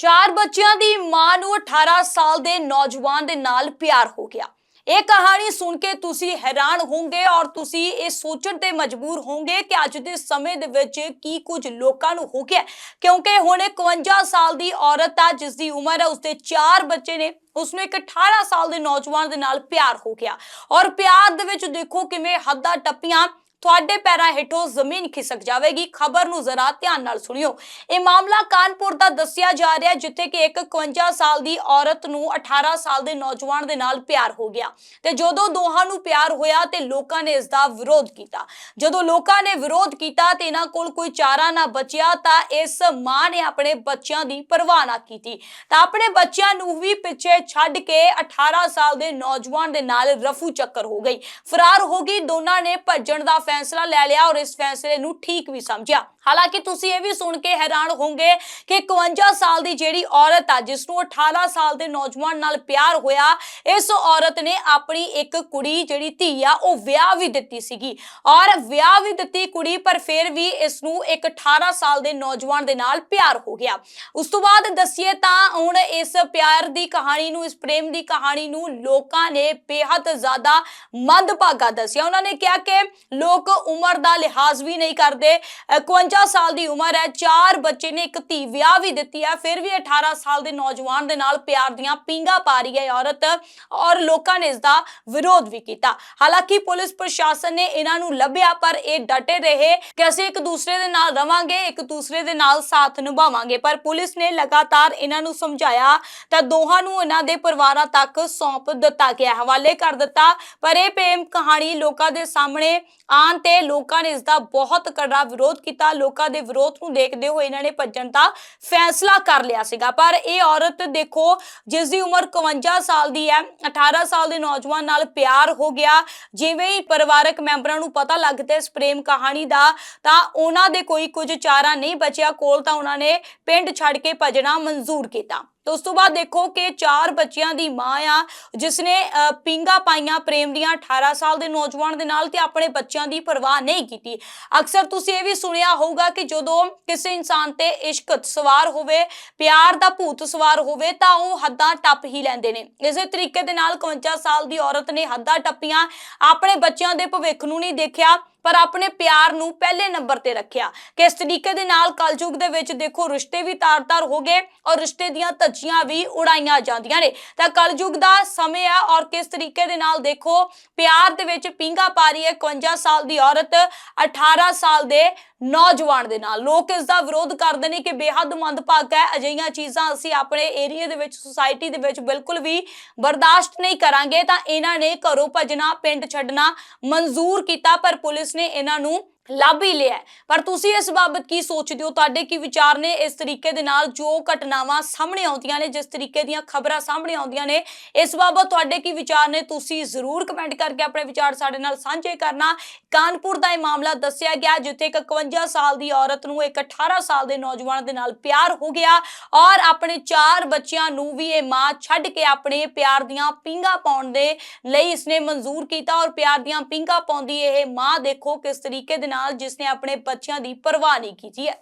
ਚਾਰ ਬੱਚਿਆਂ ਦੀ ਮਾਂ ਨੂੰ 18 ਸਾਲ ਦੇ ਨੌਜਵਾਨ ਦੇ ਨਾਲ ਪਿਆਰ ਹੋ ਗਿਆ। ਇਹ ਕਹਾਣੀ ਸੁਣ ਕੇ ਤੁਸੀਂ ਹੈਰਾਨ ਹੋਵੋਗੇ ਔਰ ਤੁਸੀਂ ਇਹ ਸੋਚਣ ਤੇ ਮਜਬੂਰ ਹੋਵੋਗੇ ਕਿ ਅੱਜ ਦੇ ਸਮੇਂ ਦੇ ਵਿੱਚ ਕੀ ਕੁਝ ਲੋਕਾਂ ਨੂੰ ਹੋ ਗਿਆ। ਕਿਉਂਕਿ ਹੁਣ 51 ਸਾਲ ਦੀ ਔਰਤ ਆ, ਜਿਸ ਦੀ ਉਮਰ ਹੈ ਉਸਦੇ ਚਾਰ ਬੱਚੇ ਨੇ ਉਸਨੂੰ ਇੱਕ 18 ਸਾਲ ਦੇ ਨੌਜਵਾਨ ਦੇ ਨਾਲ ਪਿਆਰ ਹੋ ਗਿਆ। ਔਰ ਪਿਆਰ ਦੇ ਵਿੱਚ ਦੇਖੋ ਕਿਵੇਂ ਹੱਦਾਂ ਟੱਪੀਆਂ ਤੁਹਾਡੇ ਪੈਰਾਂ ਹੇਠੋਂ ਜ਼ਮੀਨ ਖਿਸਕ ਜਾਵੇਗੀ। ਖਬਰ ਨੂੰ ਜ਼ਰਾ ਧਿਆਨ ਨਾਲ ਸੁਣਿਓ। ਇਹ ਮਾਮਲਾ ਕਾਨਪੁਰ ਦਾ ਦੱਸਿਆ ਜਾ ਰਿਹਾ, ਜਿੱਥੇ ਕਿ ਇੱਕ 51 ਸਾਲ ਦੀ ਔਰਤ ਨੂੰ 18 ਸਾਲ ਦੇ ਨੌਜਵਾਨ ਦੇ ਨਾਲ ਪਿਆਰ ਹੋ ਗਿਆ ਤੇ ਜਦੋਂ ਦੋਹਾਂ ਨੂੰ ਪਿਆਰ ਹੋਇਆ ਤੇ ਲੋਕਾਂ ਨੇ ਇਸ ਦਾ ਵਿਰੋਧ ਕੀਤਾ। ਜਦੋਂ ਲੋਕਾਂ ਨੇ ਵਿਰੋਧ ਕੀਤਾ ਤੇ ਇਹਨਾਂ ਕੋਲ ਕੋਈ ਚਾਰਾ ਨਾ ਬਚਿਆ ਤਾਂ ਇਸ ਮਾਂ ਨੇ ਆਪਣੇ ਬੱਚਿਆਂ ਦੀ ਪਰਵਾਹ ਨਾ ਕੀਤੀ। ਤਾਂ ਆਪਣੇ ਬੱਚਿਆਂ ਨੂੰ ਵੀ ਪਿੱਛੇ ਛੱਡ ਕੇ 18 ਸਾਲ ਦੇ ਨੌਜਵਾਨ ਦੇ ਨਾਲ ਰਫੂ ਚੱਕਰ ਹੋ ਗਈ। ਫਰਾਰ ਹੋ ਗਈ, ਦੋਨਾਂ ਨੇ ਭੱਜਣ ਦਾ ਫੈਸਲਾ ਲੈ ਲਿਆ ਔਰ ਇਸ ਫੈਸਲੇ ਨੂੰ ਠੀਕ ਵੀ ਸਮਝਿਆ। ਹਾਲਾਂਕਿ ਤੁਸੀਂ ਇਹ ਵੀ ਸੁਣ ਕੇ ਹੈਰਾਨ ਹੋਵੋਗੇ ਕਿ 51 ਸਾਲ ਦੀ ਜਿਹੜੀ ਔਰਤ ਆ, ਜਿਸ ਨੂੰ 18 ਸਾਲ ਦੇ ਨੌਜਵਾਨ ਨਾਲ ਪਿਆਰ ਹੋਇਆ, ਇਸ ਔਰਤ ਨੇ ਆਪਣੀ ਇੱਕ ਕੁੜੀ ਜਿਹੜੀ ਧੀ ਆ, ਉਹ ਵਿਆਹ ਵੀ ਦਿੱਤੀ ਸੀਗੀ। ਔਰ ਵਿਆਹ ਵੀ ਦਿੱਤੀ ਕੁੜੀ, ਪਰ ਫਿਰ ਵੀ ਇਸ ਨੂੰ ਇੱਕ 18 ਸਾਲ ਦੇ ਨੌਜਵਾਨ ਦੇ ਨਾਲ ਪਿਆਰ ਹੋ ਗਿਆ। ਉਸ ਤੋਂ ਬਾਅਦ ਦੱਸੀਏ ਤਾਂ ਹੁਣ ਇਸ ਪਿਆਰ ਦੀ ਕਹਾਣੀ ਨੂੰ, ਇਸ ਪ੍ਰੇਮ ਦੀ ਕਹਾਣੀ ਨੂੰ ਲੋਕਾਂ ਨੇ ਬੇਹੱਦ ਜ਼ਿਆਦਾ ਮੰਦਭਾਗਾ ਦੱਸਿਆ। ਉਹਨਾਂ ਨੇ ਕਿਹਾ ਕਿ ਲੋਕ ਉਮਰ ਦਾ ਲਿਹਾਜ਼ ਵੀ ਨਹੀਂ ਕਰਦੇ। ਅਹ 51 ਸਾਲ ਦੀ ਉਮਰ ਹੈ, ਚਾਰ ਬੱਚੇ ਨੇ ਇੱਕ ਧੀ ਵਿਆਹ ਵੀ ਦਿੱਤੀ ਹੈ, ਫਿਰ ਵੀ 18 ਸਾਲ ਦੇ ਨੌਜਵਾਨ ਦੇ ਨਾਲ ਪਿਆਰ ਦੀਆਂ ਪਿੰਗਾ ਪਾ ਰਹੀ ਹੈ ਔਰਤ ਔਰ ਲੋਕਾਂ ਨੇ ਇਸ ਦਾ ਵਿਰੋਧ ਵੀ ਕੀਤਾ। ਹਾਲਾਂਕਿ ਪੁਲਿਸ ਪ੍ਰਸ਼ਾਸਨ ਨੇ ਇਹਨਾਂ ਨੂੰ ਲੱਭਿਆ, ਪਰ ਇਹ ਡਟੇ ਰਹੇ ਕਿ ਅਸੀਂ ਇੱਕ ਦੂਸਰੇ ਦੇ ਨਾਲ ਰਵਾਂਗੇ, ਇੱਕ ਦੂਸਰੇ ਦੇ ਨਾਲ ਸਾਥ ਨਿਭਾਵਾਂਗੇ। ਪਰ ਪੁਲਿਸ ਨੇ ਲਗਾਤਾਰ ਇਹਨਾਂ ਨੂੰ ਸਮਝਾਇਆ ਤਾਂ ਦੋਹਾਂ ਨੂੰ ਇਹਨਾਂ ਦੇ ਪਰਿਵਾਰਾਂ ਤੱਕ ਸੌਂਪ ਦਿੱਤਾ ਗਿਆ, ਹਵਾਲੇ ਕਰ ਦਿੱਤਾ। ਪਰ ਇਹ ਪ੍ਰੇਮ ਕਹਾਣੀ ਲੋਕਾਂ ਦੇ ਸਾਹਮਣੇ ਆਉਣ ਤੇ ਲੋਕਾਂ ਨੇ ਇਸ ਦਾ ਬਹੁਤ ਕੜਾ ਵਿਰੋਧ ਕੀਤਾ। ਲੋਕਾਂ ਦੇ ਵਿਰੋਧ ਨੂੰ ਦੇਖਦੇ ਹੋਏ ਇਹਨਾਂ ਨੇ ਭੱਜਣ ਦਾ ਫੈਸਲਾ ਕਰ ਲਿਆ ਸੀਗਾ। ਪਰ ਇਹ ਔਰਤ ਦੇਖੋ ਜਿਸ ਦੀ ਉਮਰ 51 ਸਾਲ ਦੀ ਹੈ 18 ਸਾਲ ਦੇ ਨੌਜਵਾਨ ਨਾਲ ਪਿਆਰ ਹੋ ਗਿਆ। ਜਿਵੇਂ ਹੀ ਪਰਿਵਾਰਕ ਮੈਂਬਰਾਂ ਨੂੰ ਪਤਾ ਲੱਗਦਾ ਇਸ ਪ੍ਰੇਮ ਕਹਾਣੀ ਦਾ, ਤਾਂ ਉਹਨਾਂ ਦੇ ਕੋਈ ਕੁਝ ਚਾਰਾ ਨਹੀਂ ਬਚਿਆ। ਕੋਲ ਤਾਂ ਉਹਨਾਂ ਨੇ ਪਿੰਡ ਛੱਡ ਕੇ ਭੱਜਣਾ ਮਨਜ਼ੂਰ ਕੀਤਾ। ਤੇ ਉਸ ਤੋਂ ਬਾਅਦ ਦੇਖੋ ਕਿ ਚਾਰ ਬੱਚਿਆਂ ਦੀ ਮਾਂ ਆ ਜਿਸ ਨੇ ਪਿੰਗਾ ਪਾਈਆਂ ਪ੍ਰੇਮ ਦੀਆਂ 18 ਸਾਲ ਦੇ ਨੌਜਵਾਨ ਦੇ ਨਾਲ ਤੇ ਆਪਣੇ ਬੱਚਿਆਂ ਦੀ ਪਰਵਾਹ ਨਹੀਂ ਕੀਤੀ। ਅਕਸਰ ਤੁਸੀਂ ਇਹ ਵੀ ਸੁਣਿਆ ਹੋਊਗਾ ਕਿ ਜਦੋਂ ਕਿਸੇ ਇਨਸਾਨ ਤੇ ਇਸ਼ਕ ਸਵਾਰ ਹੋਵੇ, ਪਿਆਰ ਦਾ ਭੂਤ ਸਵਾਰ ਹੋਵੇ, ਤਾਂ ਉਹ ਹੱਦਾਂ ਟੱਪ ਹੀ ਲੈਂਦੇ ਨੇ। ਇਸੇ ਤਰੀਕੇ ਦੇ ਨਾਲ 51 ਸਾਲ ਦੀ ਔਰਤ ਨੇ ਹੱਦਾਂ ਟੱਪੀਆਂ, ਆਪਣੇ ਬੱਚਿਆਂ ਦੇ ਭਵਿੱਖ ਨੂੰ ਨਹੀਂ ਦੇਖਿਆ। ਪਰ ਆਪਣੇ ਪਿਆਰ ਨੂੰ ਪਹਿਲੇ ਨੰਬਰ ਤੇ ਰੱਖਿਆ। ਕਿਸ ਤਰੀਕੇ ਦੇ ਨਾਲ ਕਲਯੁਗ ਦੇ ਵਿੱਚ ਦੇਖੋ ਰਿਸ਼ਤੇ ਵੀ ਤਾਰ-ਤਾਰ ਹੋ ਗਏ ਔਰ ਰਿਸ਼ਤੇ ਦੀਆਂ ਧੱਜੀਆਂ ਵੀ ਉਡਾਈਆਂ ਜਾਂਦੀਆਂ ਨੇ। ਤਾਂ ਕਲਯੁਗ ਦਾ ਸਮੇਂ ਆ ਔਰ ਕਿਸ ਤਰੀਕੇ ਦੇ ਨਾਲ ਦੇਖੋ ਪਿਆਰ ਦੇ ਵਿੱਚ ਪਿੰਗਾ ਪਾ ਰਹੀ ਹੈ 51 ਸਾਲ ਦੀ ਔਰਤ 18 ਸਾਲ ਦੇ ਨੌਜਵਾਨ ਦੇ ਨਾਲ। ਲੋਕ ਇਸ ਦਾ ਵਿਰੋਧ ਕਰਦੇ ਨੇ ਕਿ ਬੇਹੱਦ ਮੰਦਭਾਗਾ ਹੈ। ਅਜਿਹੀਆਂ ਚੀਜ਼ਾਂ ਅਸੀਂ ਆਪਣੇ ਏਰੀਆ ਦੇ ਵਿੱਚ ਸੁਸਾਇਟੀ ਦੇ ਵਿੱਚ ਬਿਲਕੁਲ ਵੀ ਬਰਦਾਸ਼ਤ ਨਹੀਂ ਕਰਾਂਗੇ। ਤਾਂ ਇਹਨਾਂ ਨੇ ਘਰੋਂ ਭੱਜਣਾ, ਪਿੰਡ ਛੱਡਣਾ, ਮਨਜ਼ੂਰ ਕੀਤਾ, ਪਰ ਪੁਲਿਸ ਨੇ ਇਹਨਾਂ ਨੂੰ ਲੱਭ ਹੀ ਲਿਆ ਪਰ ਤੁਸੀਂ ਇਸ ਬਾਬਤ ਕੀ ਸੋਚਦੇ ਹੋ? ਤੁਹਾਡੇ ਕੀ ਵਿਚਾਰ ਨੇ ਇਸ ਤਰੀਕੇ ਦੇ ਨਾਲ ਜੋ ਘਟਨਾਵਾਂ ਸਾਹਮਣੇ ਆਉਂਦੀਆਂ ਨੇ, ਜਿਸ ਤਰੀਕੇ ਦੀਆਂ ਖਬਰਾਂ ਸਾਹਮਣੇ ਆਉਂਦੀਆਂ ਨੇ, ਇਸ ਬਾਬਤ ਤੁਹਾਡੇ ਕੀ ਵਿਚਾਰ ਨੇ? ਤੁਸੀਂ ਜ਼ਰੂਰ ਕਮੈਂਟ ਕਰਕੇ ਆਪਣੇ ਵਿਚਾਰ ਸਾਡੇ ਨਾਲ ਸਾਂਝੇ ਕਰਨਾ। ਕਾਨਪੁਰ ਦਾ ਇਹ ਮਾਮਲਾ ਦੱਸਿਆ ਗਿਆ, ਜਿੱਥੇ ਇੱਕ 51 ਸਾਲ ਦੀ ਔਰਤ ਨੂੰ ਇੱਕ 18 ਸਾਲ ਦੇ ਨੌਜਵਾਨ ਦੇ ਨਾਲ ਪਿਆਰ ਹੋ ਗਿਆ ਔਰ ਆਪਣੇ ਚਾਰ ਬੱਚਿਆਂ ਨੂੰ ਵੀ ਇਹ ਮਾਂ ਛੱਡ ਕੇ ਆਪਣੇ ਪਿਆਰ ਦੀਆਂ ਪਿੰਗਾ ਪਾਉਣ ਦੇ ਲਈ ਇਸਨੇ ਮਨਜ਼ੂਰ ਕੀਤਾ ਔਰ ਪਿਆਰ ਦੀਆਂ ਪਿੰਗਾ ਪਾਉਂਦੀ ਇਹ ਮਾਂ ਦੇਖੋ ਕਿਸ ਤਰੀਕੇ ਦੇ ਨਾਲ ਜਿਸ ਨੇ ਆਪਣੇ ਬੱਚਿਆਂ ਦੀ ਪਰਵਾਹ ਨਹੀਂ ਕੀਤੀ ਹੈ।